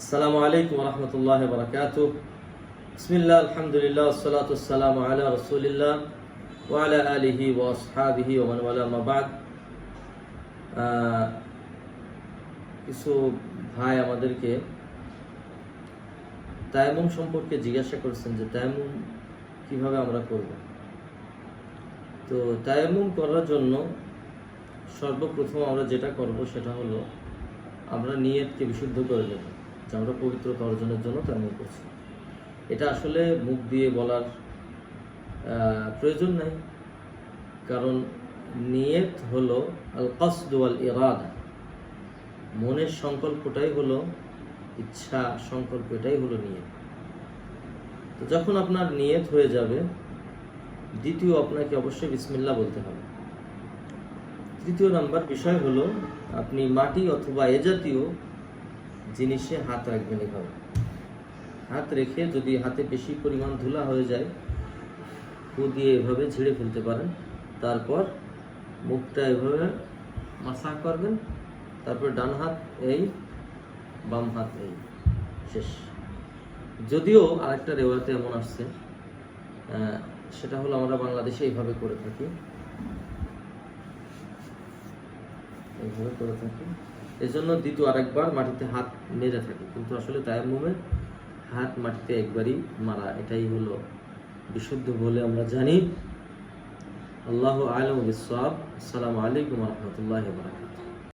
আসসালামু আলাইকুম রহমতুল্লাহ বরকাত বিসমিল্লা আলহামদুলিল্লাহ সালাতাম আলা রসুলিল্লাহ ওয়ালা আলিহি ওয়াসহাবিহি ওমানবাদ কিছু ভাই আমাদেরকে তায়ামুম সম্পর্কে জিজ্ঞাসা করেছেন যে তায়ামুম কীভাবে আমরা করব। তো তায়ামুম করার জন্য সর্বপ্রথম আমরা যেটা করব সেটা হলো আমরা নিয়তকে বিশুদ্ধ করে নেব। যে আমরা পবিত্রতা অর্জনের জন্য তায়ামুম করছি। এটা আসলে মুখ দিয়ে বলার প্রয়োজন নাই। কারণ নিয়ত হলো আল কসদ ওয়াল ইরাদা মনের সংকল্পটাই হলো, ইচ্ছা সংকল্প এটাই হলো নিয়ত। তো যখন আপনার নিয়ত হয়ে যাবে, দ্বিতীয় আপনাকে অবশ্যই বিসমিল্লাহ বলতে হবে। তৃতীয় নাম্বার বিষয় হলো, আপনি মাটি অথবা এ জাতীয় জিনিসে হাত রাখবেন এভাবে হাত রেখে যদি হাতে বেশি পরিমাণ ধুলা হয়ে যায় ফু দিয়ে এভাবে ঝেড়ে ফেলতে পারেন। তারপর মুখটা এভাবে মাসা করবেন। তারপর ডান হাত এই, বাম হাত এই। শেষ। যদিও আরেকটা রেওয়াতে এমন আসছে সেটা হলো আমরা বাংলাদেশে এইভাবে করে থাকি। এইভাবে করে থাকি। এই জন্য দ্বিতীয় আরেকবার মাটিতে হাত মেরে থাকে। কিন্তু আসলে তায়াম্মুমে হাত মাটিতে একবারই মারা, এটাই হলো বিশুদ্ধ বলে আমরা জানি। আল্লাহ আলম সালাম আসসালামু আলাইকুম রহমতুল্লাহ বারকাতুহ।